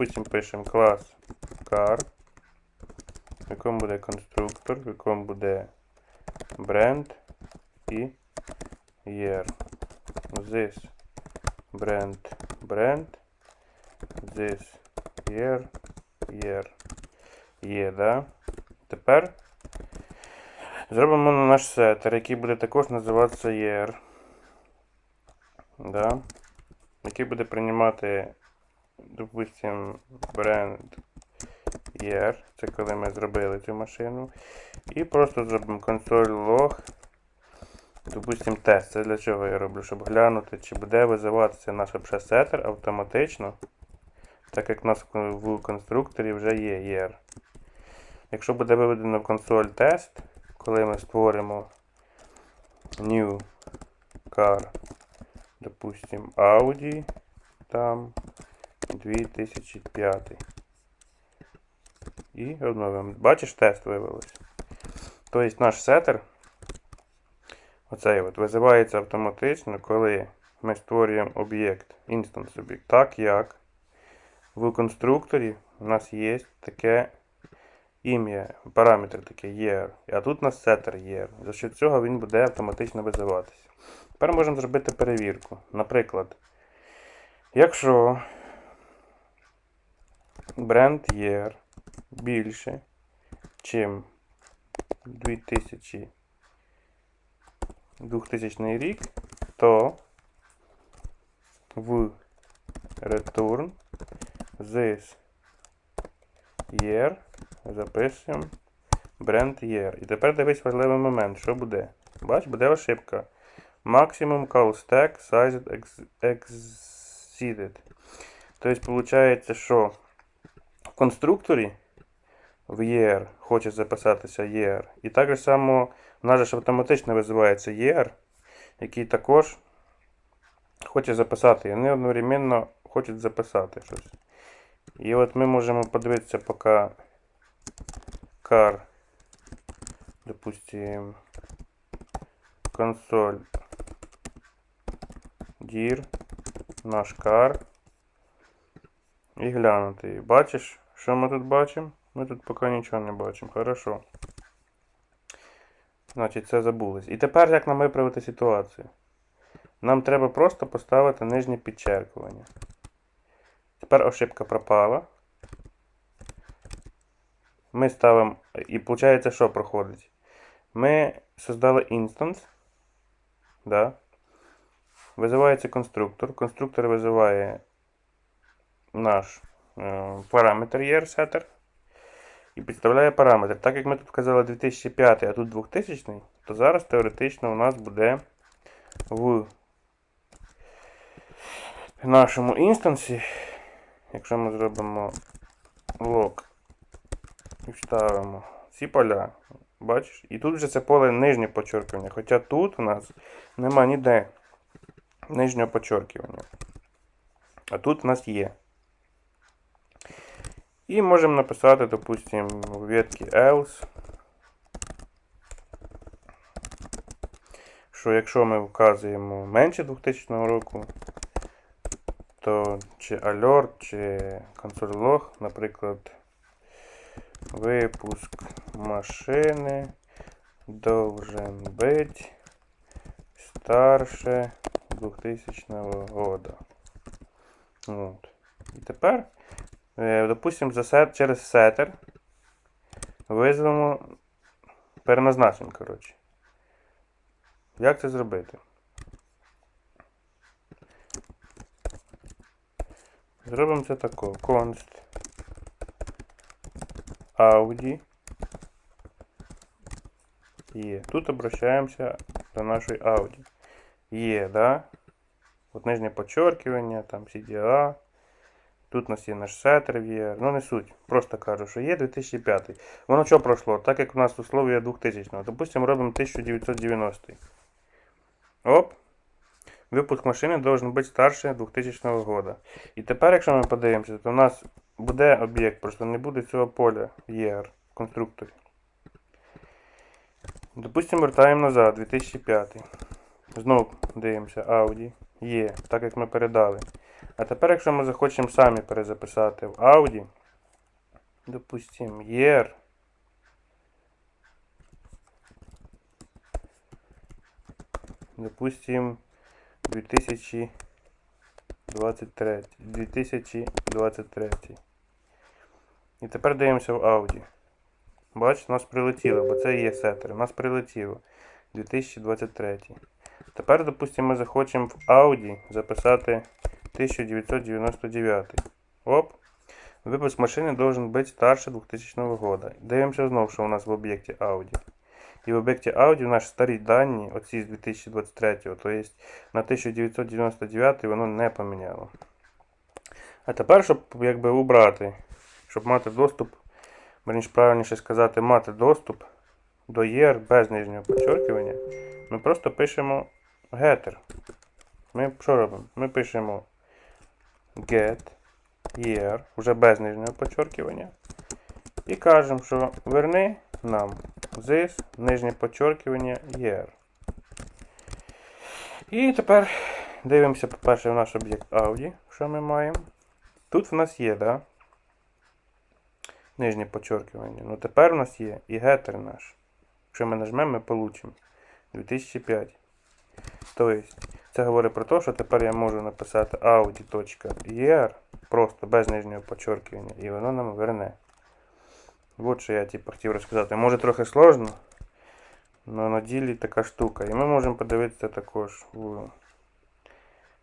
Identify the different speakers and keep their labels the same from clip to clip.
Speaker 1: Потім пишемо клас car, в якому буде конструктор, в якому буде бренд і year. This brand brand. This year year. Є, да? Тепер зробимо наш сеттер, який буде також називатися year. Да? Який буде приймати, допустим, бренд year. Це коли ми зробили цю машину. І просто зробимо консоль log. Допустим, тест. Це для чого я роблю? Щоб глянути, чи буде визиватися наш сеттер автоматично. Так як у нас в конструкторі вже є year. Якщо буде виведено в консоль тест, коли ми створимо new car, допустим, Audi там 2005. І обновимо. Бачиш, тест вивелось. Тобто наш сеттер, оцей от, визивається автоматично, коли ми створюємо об'єкт, інстанс об'єкт, так як в конструкторі у нас є таке ім'я, параметр такий year. А тут у нас setter year. За що цього він буде автоматично визиватися. Тепер можемо зробити перевірку. Наприклад, якщо бренд year більше, чим 2000, 2000 рік, то в return this year записуємо brand year. І тепер дивись важливий момент, що буде. Бач, буде ошибка. Maximum call stack sized ex- exceeded. Тобто, виходить, що конструкторі в year хоче записатися year. І так само в нас же автоматично визивається year, який також хоче записати. І вони одновременно хочуть записати щось. І от ми можемо подивитися, поки car, допустим, консоль dir, наш car. І глянути. Бачиш, що ми тут бачимо? Ми тут поки нічого не бачимо. Хорошо. Значить, це забулось. І тепер як нам виправити ситуацію? Нам треба просто поставити нижнє підчеркування. Тепер ошибка пропала. Ми ставимо. І виходить, що проходить? Ми создали інстанс. Да. Визивається конструктор. Конструктор визиває наш параметр yearSetter. І підставляє параметр. Так як ми тут казали 2005, а тут 2000, то зараз теоретично у нас буде в нашому інстансі Якщо ми зробимо лог і вставимо ці поля, бачиш? І тут вже це поле нижнє почеркування. Хоча тут у нас нема ніде нижнього почеркування. А тут у нас є. І можемо написати, допустимо, в ветки else, що якщо ми вказуємо менше 2000 року, то чи alert, чи лог, наприклад, випуск машини должен бути старше 2000 года. От. І тепер, допустимо, за сет, через сеттер визвемо переназначення, коротше. Як це зробити? Зробимо це тако. Const Audi. Є. Тут обращаємося до нашої Audi. Є, да? От нижнє подчеркивання, там CDA. Тут у нас є наш сеттер VR. Ну не суть. Просто кажу, що є 2005. Воно що пройшло? Так як у нас условия 2000 Допустимо, робимо 1990. Оп. Випуск машини должен бути старше 2000 года. І тепер, якщо ми подивимося, то у нас буде об'єкт, просто не буде цього поля ER в конструкторі. Допустимо, вертаємо назад, 2005. Знову дивимося, Audi. Є, так як ми передали. А тепер, якщо ми захочемо самі перезаписати в Audi, допустимо, year. Допустим, 2023. 2023. І тепер дивимося в Audi. Бач, у нас прилетіло, бо це є сетер. У нас прилетіло 2023. Тепер, допустимо, ми захочемо в Audi записати 1999. Оп. Випуск машини должен бути старше 2000 года. Дивимося знову, що у нас в об'єкті Audi. І в об'єкті Audi у нас старі дані, оці з 2023, то є на 1999 воно не поміняло. А тепер, щоб якби убрати, щоб мати доступ, верніше правильніше сказати, мати доступ до ER без нижнього підчеркування, ми просто пишемо getter. Ми що робимо? Ми пишемо get year, вже без нижнього підчеркування. І кажемо, що верни нам this, нижнє підчеркування year. І тепер дивимося, по-перше, в наш об'єкт Audi, що ми маємо. Тут в нас є, да? Нижнє підчеркування. Ну тепер у нас є і гетер наш. Якщо ми нажмемо, ми получимо 2005. Тобто, це говорить про те, що тепер я можу написати audi.er просто без нижнього підчеркування, і воно нам верне. От що я типу, хотів розказати. Може трохи сложно, але на ділі така штука. І ми можемо подивитися також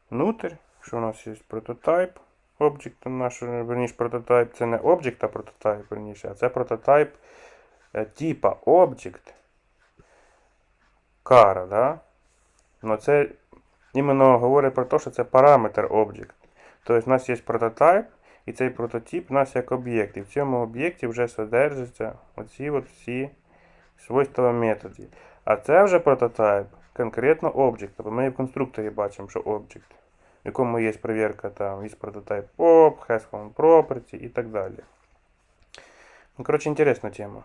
Speaker 1: внутрь, що у нас є прототип. Object наш, верніше, прототип. Це не object, а прототип, верніше, а це прототип е, типа object. Кара, да? Ну це іменно говорить про те, що це параметр object. Тобто в нас є прототип, і цей прототип у нас як об'єкт. І в цьому об'єкті вже содержаться оці от всі свойства методів. А це вже прототип конкретно object. Тобто ми в конструкторі бачимо, що object, в якому є перевірка там із прототип pop, has property і так далі. Ну, коротше, інтересна тема.